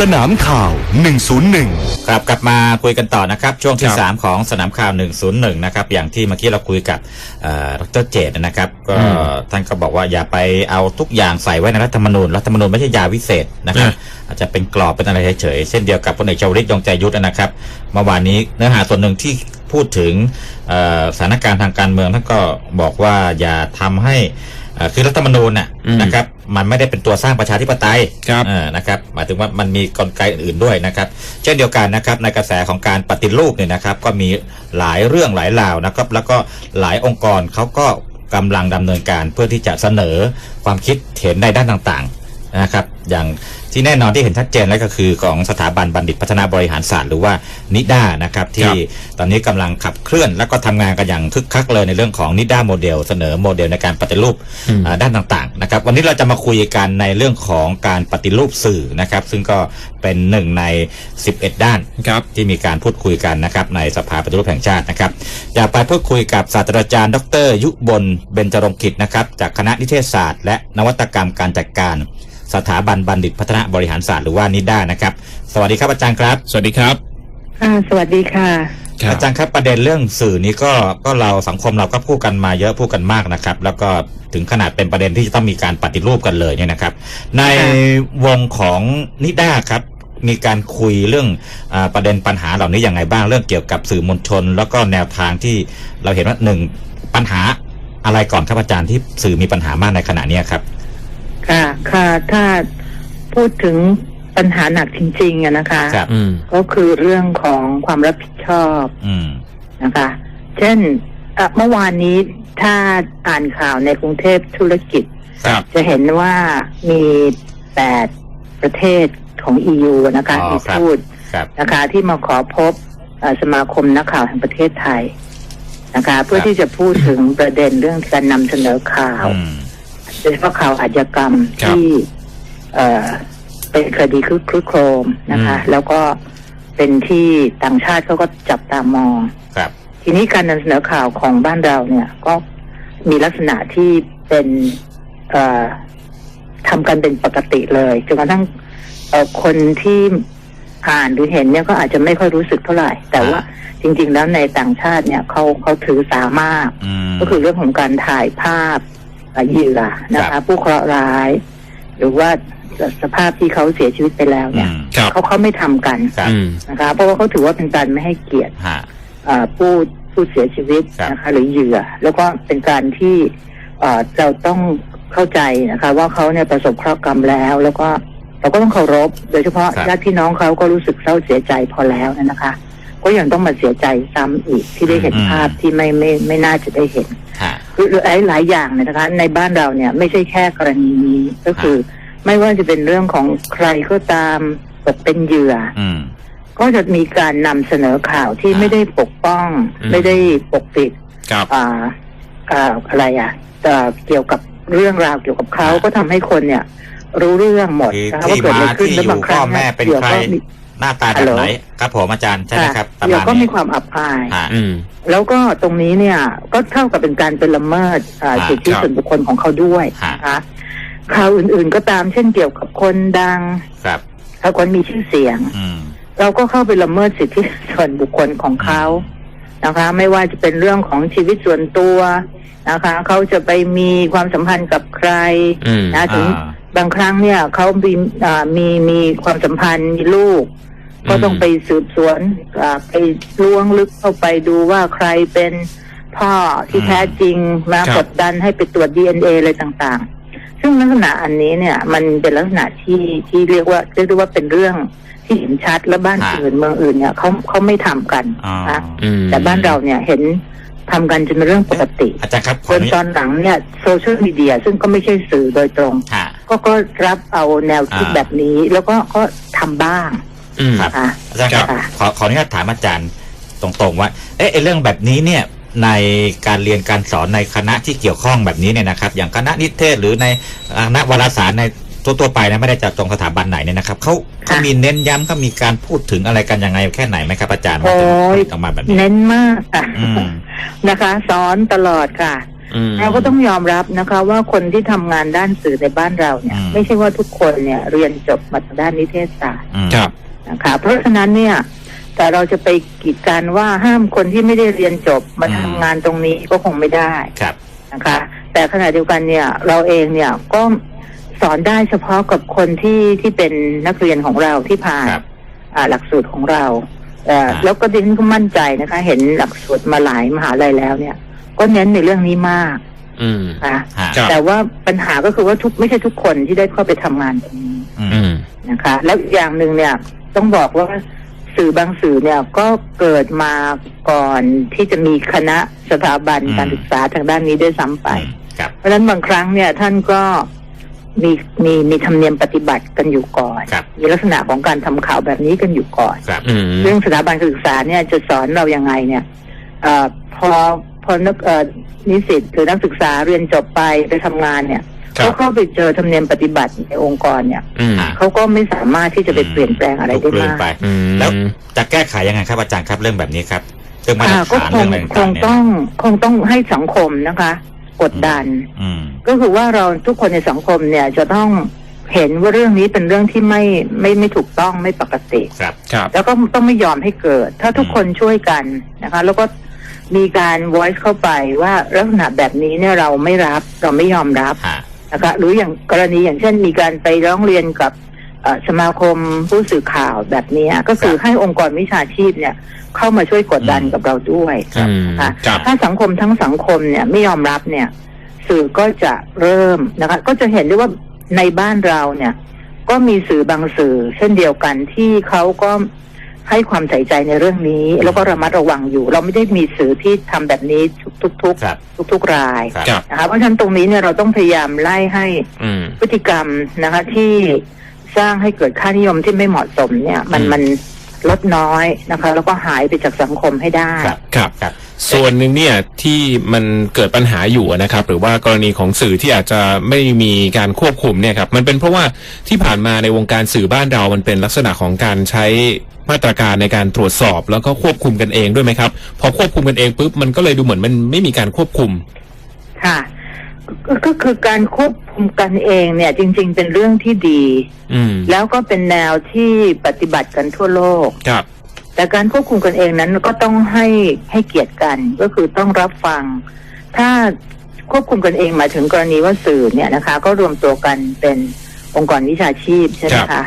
สนามข่าว 101 ครับกลับมาคุยกันต่อนะครับ ช่วงที่ครับ3ของสนามข่าว 101 นะครับ อย่างที่เมื่อกี้เราคุยกับเอ่อดรเจตนะครับ ก็อืมท่านก็บอกว่าอย่าไปเอาทุกอย่างใส่ไว้ในรัฐธรรมนูญรัฐธรรมนูญไม่ใช่ยาวิเศษนะครับอะอาจจะเป็นกรอบเป็นอะไรเฉยๆเช่นเดียวกับพลเอกชวลิตยงใจยุทธนะครับเมื่อวานนี้เนื้อหาส่วนหนึ่งที่พูดถึงเอ่อสถานการณ์ทางการเมืองท่านก็บอกว่าอย่าทำให้เอ่อคือรัฐธรรมนูญน่ะอืมนะครับ มันไม่ได้เป็นตัวสร้างประชาธิปไตยครับเออนะครับหมายถึงว่ามันมีกลไกอื่นๆด้วยนะครับ เช่นเดียวกันนะครับในกระแสของการปฏิรูปเนี่ยนะครับ ก็มีหลายเรื่องหลายราวนะครับแล้วก็หลายองค์กรเขาก็กำลังดำเนินการเพื่อที่จะเสนอความคิดเห็นในด้านต่างๆนะครับ อย่าง ที่แน่นอนที่เห็นชัดเจนแล้วก็คือของสถาบันบัณฑิตพัฒนาบริหารศาสตร์หรือว่านิด้านะครับที่ตอนนี้กำลังขับเคลื่อน แล้วก็ทำงานกันอย่างคึกคักเลยในเรื่องของนิด้าโมเดล เสนอโมเดลในการปฏิรูปอืมอ่าด้านต่างๆนะครับวันนี้เราจะมาคุยกันในเรื่องของการปฏิรูปสื่อนะครับซึ่งก็เป็นหนึ่งใน 11 ด้านครับที่มีการพูดคุยกันนะครับในสภาปฏิรูปแห่งชาตินะครับอยากไปพูดคุยกับศาสตราจารย์ ดร ยุบลเบญจรงกิจนะครับจากคณะนิเทศศาสตร์ และนวัตกรรมการจัดการ สถาบันบัณฑิตพัฒนาบริหารศาสตร์หรือว่านิด้านะครับ สวัสดีครับอาจารย์ครับ สวัสดีครับค่ะสวัสดีค่ะครับอาจารย์ครับประเด็นเรื่องสื่อนี้ก็ก็เราสังคมเราก็พูดกันมาเยอะพูดกันมากนะครับ แล้วก็ถึงขนาดเป็นประเด็นที่จะต้องมีการปฏิรูปกันเลยเนี่ยนะครับ ในวงของนิด้าครับมีการคุยเรื่องอาประเด็นปัญหาเหล่านี้ยังไงบ้างเรื่องเกี่ยวกับสื่อมวลชน แล้วก็แนวทางที่เราเห็นว่าหนึ่งปัญหาอะไรก่อนครับอาจารย์ที่สื่อมีปัญหามากในขณะเนี้ยครับ ค่ะ ค่ะถ้าพูดถึงปัญหาหนักจริงๆอะนะคะ ครับ อืม ก็คือเรื่องของความรับผิดชอบอืม นะคะ เช่นเอ่อเมื่อวานนี้ถ้าอ่านข่าวในกรุงเทพธุรกิจ ครับ จะเห็นว่ามีแปดประเทศของ EU นะคะอ๋อมีครับ ทูตครับนะคะที่มาขอพบเอ่อสมาคมนักข่าวแห่งประเทศไทยนะคะ เพื่อครับที่จะพูดถึงประเด็นเรื่องการนำเสนอข่าว อืมโด ยเฉพาะข่าวอาชญากรรมครับที่เอ่อเป็นคดีคลึกคลึกโครมนะคะอืมแล้วก็เป็นที่ต่างชาติเขาก็จับตามองครับ ทีนี้การนำเสนอข่าวของบ้านเราเนี่ย ก็มีลักษณะที่เป็นเอ่อทำกันเป็นปกติเลยจนกระทั่งเอ่อคนที่อ่านหรือเห็นเนี่ยก็อาจจะไม่ค่อยรู้สึกเท่าไหร่ แต่ว่าจริง ๆ แล้วในต่างชาติเนี่ยเขาเขาถือสามากอืมก็คือเรื่องของการถ่ายภาพ เอ่อเหยื่อนะครัคะบผู้เคราะห์ร้าย หรือว่าสภาพที่เขาเสียชีวิตไปแล้วอืเนี่ยมครับเขาเขาไม่ทำกันครับอืมนะคะเพราะว่าเขาถือว่าเป็นการไม่ให้เกียรติฮะเอ่อผู้ผู้เสียชีวิตครับนะคะหรือเหยื่อ แล้วก็เป็นการที่เอ่อเราต้องเข้าใจนะคะ ว่าเขาเนี่ยประสบเคราะห์กรรมแล้ว แล้วก็เราก็ต้องเคารพ โดยเฉพาะครับญาติพี่น้องเขาก็รู้สึกเศร้าเสียใจพอแล้วนะคะ ก็ยังต้องมาเสียใจซ้ำอีกที่ได้เห็นภาพที่ไม่ไม่ไม่น่าจะได้เห็นฮะคือ หลายหลายอย่างเนยนะคะ ในบ้านเราเนี่ย ไม่ใช่แค่กรณีนี้ก็คือ ไม่ว่าจะเป็นเรื่องของใครก็ตามตกเป็นเหยื่ออืมก็จะมีการนำเสนอข่าวที่อ่าไม่ได้ปกป้องอืมไม่ได้ปกปิดครับอ่าอ่าอะไรอะเอ่อเกี่ยวกับเรื่องราวเกี่ยวกับเขาก็ทำให้คนเนี่ย รู้เรื่องหมดคือนะคะที่ว่าเกิดอะไรมาขึ้นที่แล้วบางครั้งอยู่พ่อแม่เป็นดี๋ยวใครก็มี หน้าตาแบบไหนครับผมอาจารย์ใช่ไหมครับประเดี๋ยมาวณก็มีนี้ความอับอายฮะอืมแล้วก็ตรงนี้เนี่ยก็เท่ากับเป็นการเป็นละเมิดอ่าอ่าสิทธิครับส่วนบุคคลของเขาด้วยฮะนะคะข่าวอื่นๆก็ตามเช่นเกี่ยวกับคนดังครับถ้าคนมีชื่อเสียงอืมเราก็เข้าไปละเมิดสิทธิส่วนบุคคลของเขานะคะ ไม่ว่าจะเป็นเรื่องของชีวิตส่วนตัวนะคะ เขาจะไปมีความสัมพันธ์กับใครอืมนะถึงอ่า บางครั้งเนี่ยเขามีอ่ามีมีความสัมพันธ์มีลูก ก็ต้องไปสืบสวนอ่าไปล้วงลึกเข้าไปดูว่าใครเป็นพ่อที่อืมแท้จริงมาครับกดดันให้ไปตรวจดีเอ็นเออะไรต่างๆ ซึ่งลักษณะอันนี้เนี่ย มันเป็นลักษณะที่ที่เรียกว่าเรียกได้ว่าเป็นเรื่องที่เห็นชัดและบ้านฮะอื่นเมืองอื่นเนี่ยเขาเขาไม่ทำกันอ๋อนะอืมแต่บ้านเราเนี่ยเห็นทำกันจนเป็นเรื่องปกติอาจารย์ครับขจอนอนุตญาอนหลังเนี่ยโซเชียลมีเดียซึ่งก็ไม่ใช่สื่อโดยตรงฮะ ก็ก็รับเอาแนวคิดอ่าแบบนี้ แล้วก็ก็ทำบ้างอืมครับค่ะอาจารย์ครับค่ะขอขออนุญาตถามอาจารย์ตรงๆว่า เอ๊ะไอ้เรื่องแบบนี้เนี่ยในการเรียนการสอนในคณะที่เกี่ยวข้องแบบนี้เนี่ยนะครับ อย่างคณะนิเทศหรือในคณะวารสารในทั่วๆไปนะไม่ได้จัดตรงสถาบันไหนเนี่ยนะครับเขาเขามีเน้นย้ำเขามีการพูดถึงอะไรกันยังไงแค่ไหนไหมครับอาจารย์โอ้ยถึงออกมาแบบนี้เน้นมากค่ะอืมนะคะ สอนตลอดค่ะอืม เราก็ต้องยอมรับนะคะว่าคนที่ทำงานด้านสื่อในบ้านเราเนี่ยอืมไม่ใช่ว่าทุกคนเนี่ย เรียนจบมาทางด้านนิเทศศาสตร์อืมครับนะคะเพราะฉะนั้นเนี่ย แต่เราจะไปกีดกันว่าห้ามคนที่ไม่ได้เรียนจบมาอืมทำงานตรงนี้ก็คงไม่ได้ครับนะคะ แต่ขณะเดียวกันเนี่ย เราเองเนี่ยก็สอนได้เฉพาะกับคนที่ที่เป็นนักเรียนของเราที่ผ่านครับอ่าหลักสูตรของเราเอ่อครับแล้วก็ดิฉันก็มั่นใจนะคะ เห็นหลักสูตรมาหลายมหาลัยแล้วเนี่ย ก็เน้นในเรื่องนี้มากอืมนะฮะครับแต่ว่าปัญหาก็คือว่าทุกไม่ใช่ทุกคนที่ได้เข้าไปทำงานตรงนี้อืมอืมนะคะ แล้วอีกอย่างหนึ่งเนี่ย ต้องบอกว่าสื่อบางสื่อเนี่ยก็เกิดมาก่อนที่จะมีคณะสถาบันอืมการศึกษาทางด้านนี้ด้วยซ้ำไปอืมครับเพราะฉะนั้นบางครั้งเนี่ยท่านก็มีมีมีธรรมเนียมปฏิบัติกันอยู่ก่อนครับมีลักษณะของการทำข่าวแบบนี้กันอยู่ก่อนครับอืมเรื่องสถาบันการศึกษาเนี่ยจะสอนเรายังไงเนี่ยเออพอ พอนักเอ่อนิสิตหรือนักศึกษาเรียนจบไปไปทำงานเนี่ยครับเขาเข้าไปเจอธรรมเนียมปฏิบัติในองค์กรเนี่ยอืมอ่าเขาก็ไม่สามารถที่จะไปเปลี่ยนแปลงอะไรถูได้กลืมมากไปอืมแล้วจะแก้ไขยังไงครับอาจารย์ครับเรื่องแบบนี้ครับเรื่องมาตรอ่าก็ฐานคเรื่องงอะไรคต่างงๆเนี่ยต้องคงต้องให้สังคมนะคะ กดดันอืมก็คือว่าเราทุกคนในสังคมเนี่ยจะต้องเห็นว่าเรื่องนี้เป็นเรื่องที่ไม่ไม่ไม่ถูกต้องไม่ปกติครับครับ แล้วก็ต้องไม่ยอมให้เกิด ถ้าทุกคนช่วยกันนะคะ แล้วก็ มีการ voice เข้าไปว่าลักษณะแบบนี้เนี่ยเราไม่รับเราไม่ยอมรับฮะนะคะหรืออย่างกรณีอย่างเช่นมีการไปร้องเรียนกับเอ่อสมาคมผู้สื่อข่าวแบบนี้ก็คือให้องค์กรวิชาชีพเนี่ย เข้ามาช่วยกดดันกับเราด้วยอืมนะคะครับถ้าสังคมทั้งสังคมเนี่ยไม่ยอมรับเนี่ย สื่อก็จะเริ่มนะคะ ก็จะเห็นได้ว่าในบ้านเราเนี่ย ก็มีสื่อบางสื่อ เช่นเดียวกันที่เขาก็ ให้ความใส่ใจในเรื่องนี้ แล้วก็ระมัดระวังอยู่ เราไม่ได้มีสื่อที่ทำแบบนี้ทุกๆทุกครับๆทุกๆรายครับครับนะคะเพราะฉะนั้นตรงนี้เนี่ยเราต้องพยายามไล่ให้อืมพฤติกรรมนะคะที่สร้างให้เกิดค่านิยมที่ไม่เหมาะสมเนี่ย มันอืมมันลดน้อยนะคะ แล้วก็หายไปจากสังคมให้ได้ครับครับครับส่วนหนึ่งเนี่ยที่มันเกิดปัญหาอยู่นะครับ หรือว่ากรณีของสื่อที่อาจจะไม่มีการควบคุมเนี่ยครับมันเป็นเพราะว่าที่ผ่านมาในวงการสื่อบ้านเรามันเป็นลักษณะของการใช้ มาตรการในการตรวจสอบ แล้วก็ควบคุมกันเองด้วยไหมครับ พอควบคุมกันเองปุ๊บมันก็เลยดูเหมือนมันไม่มีการควบคุม ค่ะก็ก็คือการควบคุมกันเองเนี่ย จริง ๆ เป็นเรื่องที่ดี อืมแล้วก็เป็นแนวที่ปฏิบัติกันทั่วโลก ครับ แต่การควบคุมกันเองนั้นก็ต้องให้ให้เกียรติกันก็คือต้องรับฟัง ถ้าควบคุมกันเองหมายถึงกรณีว่าสื่อเนี่ยนะคะ ก็รวมตัวกันเป็นองค์กรวิชาชีพใช่ไหมครัคะบ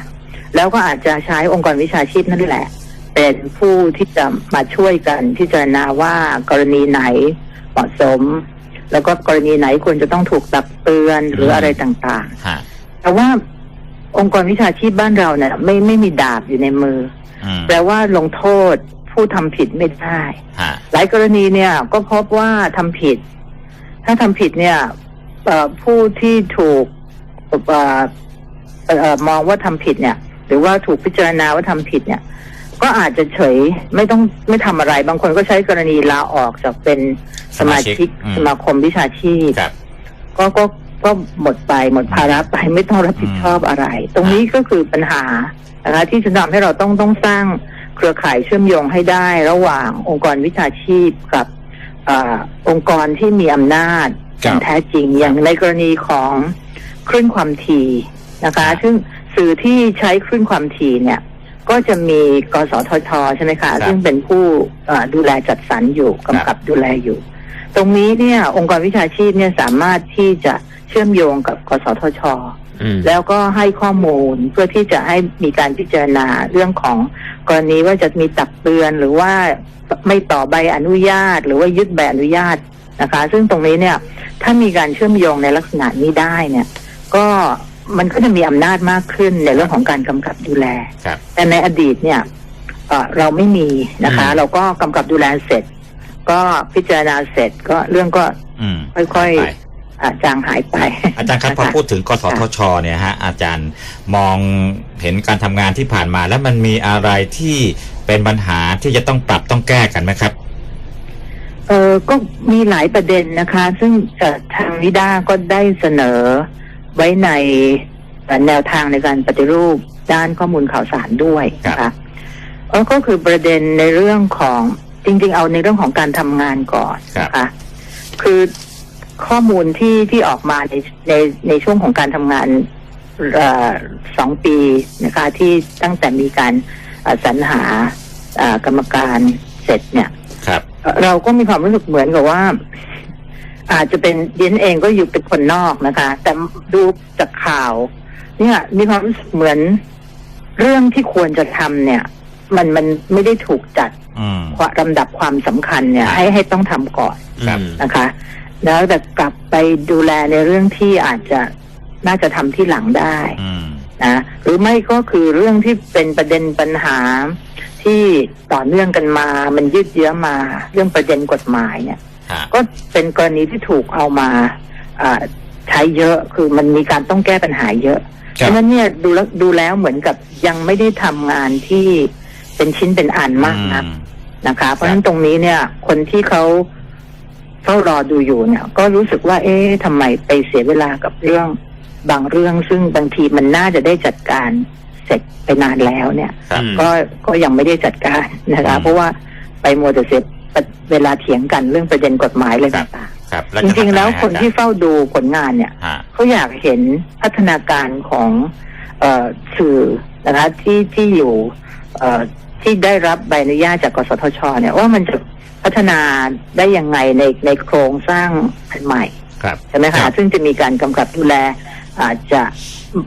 แล้วก็อาจจะใช้องค์กรวิชาชีพนั่นแหละ เป็นผู้ที่จะมาช่วยกันพิจารณาว่ากรณีไหนเหมาะสม แล้วก็กรณีไหนควรจะต้องถูกตักเตือนหรืออะไรต่างฮะๆแต่ว่าองค์กรวิชาชีพบ้านเราเนี่ยไม่ไม่มีดาบอยู่ในมืออืมแปลว่าลงโทษผู้ทำผิดไม่ได้ฮะหลายกรณีเนี่ย ก็พบว่าทำผิด ถ้าทำผิดเนี่ยเอ่อผู้ที่ถูกเอ่อเอ่อมองว่าทำผิดเนี่ย หรือว่าถูกพิจารณาว่าทำผิดเนี่ย ก็อาจจะเฉยไม่ต้องไม่ทำอะไร บางคนก็ใช้กรณีลาออกจากเป็นสมาชิกอืมสมาคมวิชาชีพครับก็ก็ก็หมดไปหมดภาระไปไม่ต้องรับผิดชอบอะไร ตรงนี้ก็คือปัญหานะคะที่จะทำให้เราต้องต้องสร้างเครือข่ายเชื่อมโยงให้ได้ ระหว่างองค์กรวิชาชีพกับอาองค์กรที่มีอำนาจครับแท้จริงอย่างในกรณีของคลื่นความถี่นะคะ ซึ่ง สื่อที่ใช้คลื่นความถี่เนี่ย ก็จะมีกสทชใช่ไหมครัคะบซึ่งเป็นผู้อ่าดูแลจัดสรรอยู่กำกับดูแลอยู่ ตรงนี้เนี่ยองค์กรวิชาชีพเนี่ยสามารถที่จะเชื่อมโยงกับกสทชอืมแล้วก็ให้ข้อมูลเพื่อที่จะให้มีการพิจารณาเรื่องของกรณีว่าจะมีตักเตือนหรือว่าไม่ต่อใบอนุญาต หรือว่ายึดใบอนุญาตนะคะ ซึ่งตรงนี้เนี่ยถ้ามีการเชื่อมโยงในลักษณะนี้ได้เนี่ย ก็ มันก็จะมีอำนาจมากขึ้นในเรื่องของการกำกับดูแลครับแต่ในอดีตเนี่ยเอ่อเราไม่มีนะคะอืมเราก็กำกับดูแลเสร็จ ก็พิจารณาเสร็จก็เรื่องก็อืมค่อยไปๆอาจางหายไป อาจารย์ครับพอนะะพูดถึงกสทชเนี่ยฮะอาจารย์มองเห็นการทำงานที่ผ่านมา แล้วมันมีอะไรที่เป็นปัญหาที่จะต้องปรับต้องแก้กันไหมครับเออก็มีหลายประเด็นนะคะ ซึ่งเอ่อทางนิด้าก็ได้เสนอ ไว้ในเอ่อแนวทางในการปฏิรูปด้านข้อมูลข่าวสารด้วยนะคะเออก็คือประเด็นในเรื่องของจริง ๆ เอาในเรื่องของการทำงานก่อนนะคะคือข้อมูลที่ที่ออกมาในในในช่วงของการทำงานเอ่อสองปีนะคะที่ตั้งแต่มีการเอ่อสรรหาเอ่อกรรมการเสร็จเนี่ยครับเอ่อเราก็มีความรู้สึกเหมือนกับว่า อาจจะเป็นเดียนเองก็อยู่เป็นคนนอกนะคะ แต่ดูจากข่าว เนี่ย มีความรู้สึกเหมือนเรื่องที่ควรจะทำเนี่ย มันมันไม่ได้ถูกจัดอืมความลำดับความสำคัญเนี่ยครับให้ให้ต้องทำก่อนครับอืมนะคะ แล้วแต่กลับไปดูแลในเรื่องที่อาจจะน่าจะทำที่หลังได้อืมนะหรือไม่ก็คือเรื่องที่เป็นประเด็นปัญหาที่ต่อเนื่องกันมา มันยืดเยื้อมา เรื่องประเด็นกฎหมายเนี่ยฮะ ก็เป็นกรณีที่ถูกเอามาอ่าใช้เยอะคือมันมีการต้องแก้ปัญหาเยอะครับเพราะฉะนั้นเนี่ยดูแล้วดูแล้วเหมือนกับยังไม่ได้ทำงานที่เป็นชิ้นเป็นอันมากนักอืมนะคะ เพราะฉะนั้นตรงนี้เนี่ย คนที่เขาเฝ้ารอดูอยู่เนี่ย ก็รู้สึกว่า เอ๊ะทำไมไปเสียเวลากับเรื่องบางเรื่องซึ่งบางทีมันน่าจะได้จัดการเสร็จไปนานแล้วเนี่ยครับก็ก็ยังไม่ได้จัดการนะคะอืมเพราะว่าไปมัวแต่เสีย เวลาเถียงกันเรื่องประเด็นกฎหมายอะไรครับต่างครับๆจริงๆ แล้วคนที่เฝ้าดูผลงานเนี่ยฮะเขาอยากเห็นพัฒนาการของเออสื่อนะคะที่ที่อยู่เอ่อที่ได้รับใบอนุญาตจากกสทช เนี่ยว่ามันจะพัฒนาได้ยังไงในในโครงสร้างอันใหม่ครับใช่ไหมครัคะบซึ่งจะมีการกำกับดูแล อาจจะ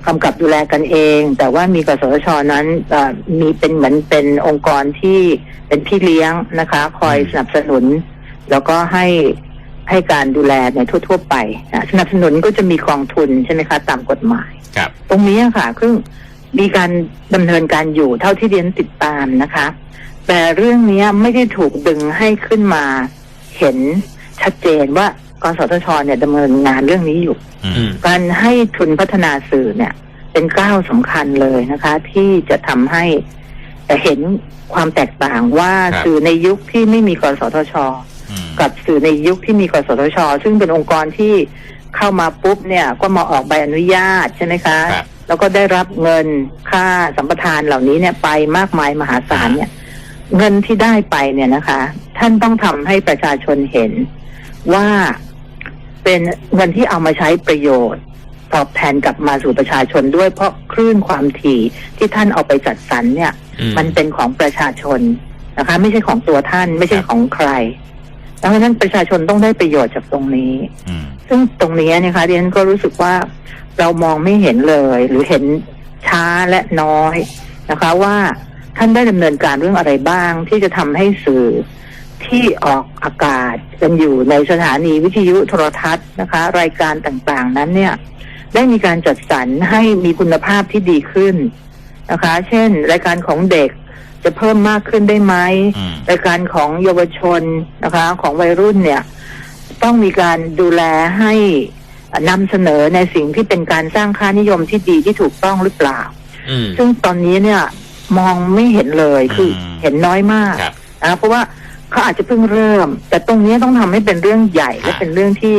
กำกับดูแลกันเอง แต่ว่ามีกสทชนั้นเอ่อมีเป็นเหมือนเป็นองค์กรที่เป็นพี่เลี้ยงนะคะ คอยอืมสนับสนุน แล้วก็ให้ให้การดูแลในทั่ว ๆ ไปนะสนับสนุนก็จะมีกองทุนใช่ไหมคะ ตามกฎหมายครับ ตรงนี้อะค่ะซึ่งมีการดำเนินการอยู่เท่าที่เรียนติดตามนะคะ แต่เรื่องนี้ไม่ได้ถูกดึงให้ขึ้นมาเห็นชัดเจนว่า กสทชเนี่ยดำเนินงานเรื่องนี้อยู่อือืมมการให้ทุนพัฒนาสื่อเนี่ย เป็นก้าวสำคัญเลยนะคะ ที่จะทำให้เห็นความแตกต่างว่าครับสื่อในยุคที่ไม่มีกสทชอืมกับสื่อในยุคที่มีกสทช ซึ่งเป็นองค์กรที่เข้ามาปุ๊บเนี่ย ก็มาออกใบอนุญาตใช่ไหมคะครับแล้วก็ได้รับเงินค่าสัมปทานเหล่านี้เนี่ยไปมากมายมหาศาลเนี่ย เงินที่ได้ไปเนี่ยนะคะ ท่านต้องทำให้ประชาชนเห็นว่า เป็นเงินที่เอามาใช้ประโยชน์ ตอบแทนกลับมาสู่ประชาชนด้วยเพราะคลื่นความถี่ที่ท่านเอาไปจัดสรรเนี่ยอืมมันเป็นของประชาชนนะคะ ไม่ใช่ของตัวท่านไม่ใช่ของใครดังนั้นประชาชนต้องได้ประโยชน์จากตรงนี้อืมซึ่งตรงนี้นะคะเรียนก็รู้สึกว่าเรามองไม่เห็นเลย หรือเห็นช้าและน้อยนะคะว่าท่านได้ดำเนินการเรื่องอะไรบ้างที่จะทำให้สื่อ ที่ออกอากาศกันอยู่ในสถานีวิทยุโทรทัศน์นะคะ รายการต่างๆ นั้นเนี่ย ได้มีการจัดสรรให้มีคุณภาพที่ดีขึ้นนะคะ เช่น รายการของเด็กจะเพิ่มมากขึ้นได้ไหมอืมรายการของเยาวชนนะคะ ของวัยรุ่นเนี่ย ต้องมีการดูแลให้นำเสนอในสิ่งที่เป็นการสร้างค่านิยมที่ดีที่ถูกต้องหรือเปล่าอืมซึ่งตอนนี้เนี่ยมองไม่เห็นเลยคืออมเห็นน้อยมากครับนะเพราะว่า เขาอาจจะเพิ่งเริ่ม แต่ตรงนี้ต้องทำให้เป็นเรื่องใหญ่และอ่าเป็นเรื่องที่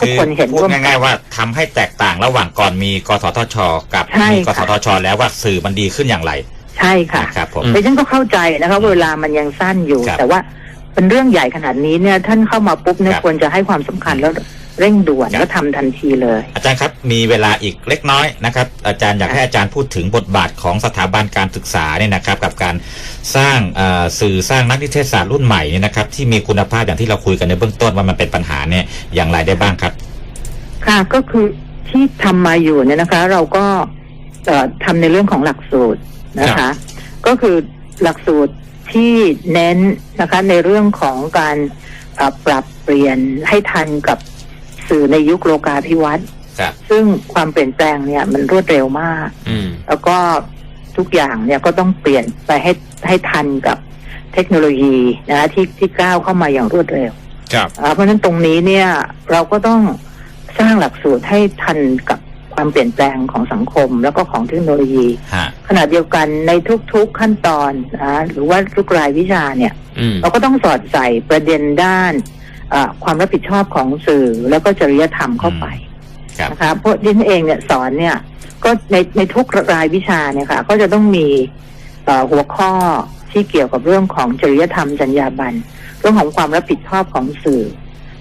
ทุกคนเห็นพูดร่วมกัง่ายนๆว่าทำให้แตกต่างระหว่างก่อนมีกสทช กับใช่มีกค่ะสทช แล้วว่าสื่อมันดีขึ้นอย่างไร ใช่ค่ะนะครับผมอืมแต่ฉันก็เข้าใจนะคะว่าเวลามันยังสั้นอยู่ครับแต่ว่าเป็นเรื่องใหญ่ขนาดนี้เนี่ยท่านเข้ามาปุ๊บเนี่ยครับควรจะให้ความสำคัญแล้ว เร่งด่วนครับแล้วทำทันทีเลย อาจารย์ครับมีเวลาอีกเล็กน้อยนะครับ อาจารย์อยากให้อาจารย์พูดถึงบทบาทของสถาบันการศึกษาเนี่ยนะครับ กับการสร้างเอ่อสื่อสร้างนักนิเทศศาสตร์รุ่นใหม่เนี่ยนะครับ ที่มีคุณภาพอย่างที่เราคุยกันในเบื้องต้นว่ามันเป็นปัญหาเนี่ยอย่างไรได้บ้างครับ ค่ะก็คือที่ทำมาอยู่เนี่ยนะคะ เราก็เอ่อทำในเรื่องของหลักสูตรนะครัคะบก็คือหลักสูตรที่เน้นนะคะในเรื่องของการเอ่อปรับเปลี่ยนให้ทันกับ สื่อในยุคโลกาภิวัตน์ครับซึ่งความเปลี่ยนแปลงเนี่ยมันรวดเร็วมากอืมแล้วก็ทุกอย่างเนี่ยก็ต้องเปลี่ยนไปให้ให้ทันกับเทคโนโลยีนะคะที่ที่ก้าวเข้ามาอย่างรวดเร็วครับอ่าเพราะฉะนั้นตรงนี้เนี่ยเราก็ต้องสร้างหลักสูตรให้ทันกับความเปลี่ยนแปลงของสังคมแล้วก็ของเทคโนโลยีฮะขณะเดียวกันในทุก ๆขั้นตอนนะหรือว่าทุกรายวิชาเนี่ยอืมเราก็ต้องสอดใส่ประเด็นด้านอ่า ความรับผิดชอบของสื่อแล้วก็จริยธรรมเข้าไปครับนะคะเพราะดิฉันเองเนี่ยสอนเนี่ย ก็ในในทุกรายวิชาเนี่ยค่ะ ก็จะต้องมีเอ่อหัวข้อที่เกี่ยวกับเรื่องของจริยธรรมจรรยาบรรณเรื่องของความรับผิดชอบของสื่อ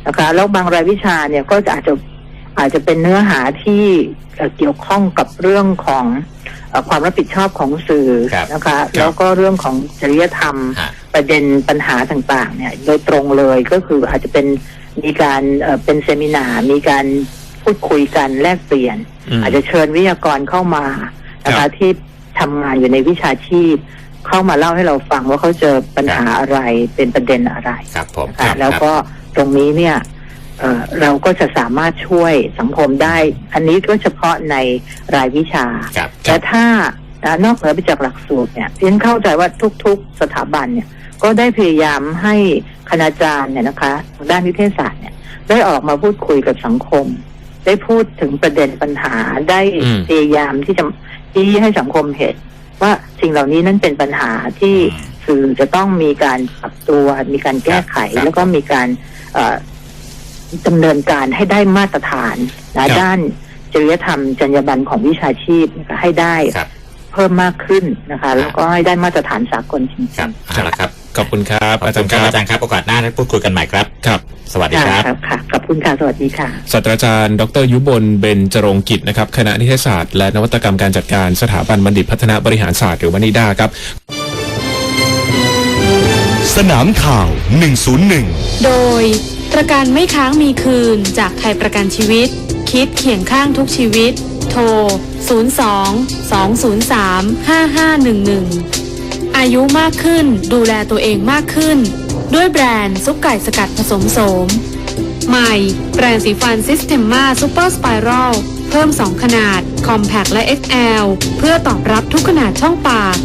นะคะ แล้วบางรายวิชาเนี่ยก็จะอาจจะ อาจจะเป็นเนื้อหาที่เอ่อเกี่ยวข้องกับเรื่องของเอ่อความรับผิดชอบของสื่อครับนะคะ แล้วก็เรื่องของจริยธรรมฮะประเด็นปัญหาต่างๆ เนี่ย โดยตรงเลยก็คืออาจจะเป็นมีการเอ่อเป็นเซมินาร์มีการพูดคุยกันแลกเปลี่ยนอืมอาจจะเชิญวิทยากรเข้ามานะครัคะบที่ทำงานอยู่ในวิชาชีพ เข้ามาเล่าให้เราฟังว่าเขาเจอปัญหาอะไรเป็นประเด็นอะไรครับผมนะคะแล้วก็ตรงนี้เนี่ย เอ่อเราก็จะสามารถช่วยสังคมได้ อันนี้ก็เฉพาะในรายวิชาครับแต่ถ้าอ่านอกเหนือไปจากหลักสูตรเนี่ยเรียนเข้าใจว่าทุกๆสถาบันเนี่ย ก็ได้พยายามให้คณาจารย์เนี่ยนะคะทางด้านนิเทศศาสตร์เนี่ย ได้ออกมาพูดคุยกับสังคม ได้พูดถึงประเด็นปัญหาได้อืมพยายามที่จะที่ให้สังคมเห็นว่าสิ่งเหล่านี้นั้นเป็นปัญหาที่สื่อจะต้องมีการปรับตัว มีการแก้ไขครับแล้วก็มีการเอ่อ ดำเนินการให้ได้มาตรฐานนะครับด้านจริยธรรมจรรยาบรรณของวิชาชีพนะคะให้ได้ครับเพิ่มมากขึ้นนะคะ แล้วก็ให้ได้มาตรฐานสากลจริงๆครับเอาละครับขอบคุณครับขอบอาจาคุรณย์คครับรับอาจารย์ครับโอกาสหน้าได้พูดคุยกันใหม่ครับครับ สวัสดีครับครับค่ะขอบคุณค่ะสวัสดีค่ะศาสตราจารย์ ดรยุบลเบญจรงกิจนะครับคณะนิเทศศาสตร์และนวัตกรรมการจัดการสถาบันบัณฑิตพัฒนาบริหารศาสตร์หรือวานิดาครับ สนามข่าว 101 โดย ประกันไม่ค้างมีคืนจากไทยประกันชีวิต คิดเคียงข้างทุกชีวิต โทร 02 203 5511 อายุมากขึ้นดูแลตัวเองมากขึ้น ด้วยแบรนด์ซุปไก่สกัดผสมโสม ใหม่ แปรงสีฟันซิสเ e มมาซูเปอร์สไปรัลเพิ่ม 2 ขนาด Compact และ XL เพื่อตอบรับทุกขนาดช่องปาก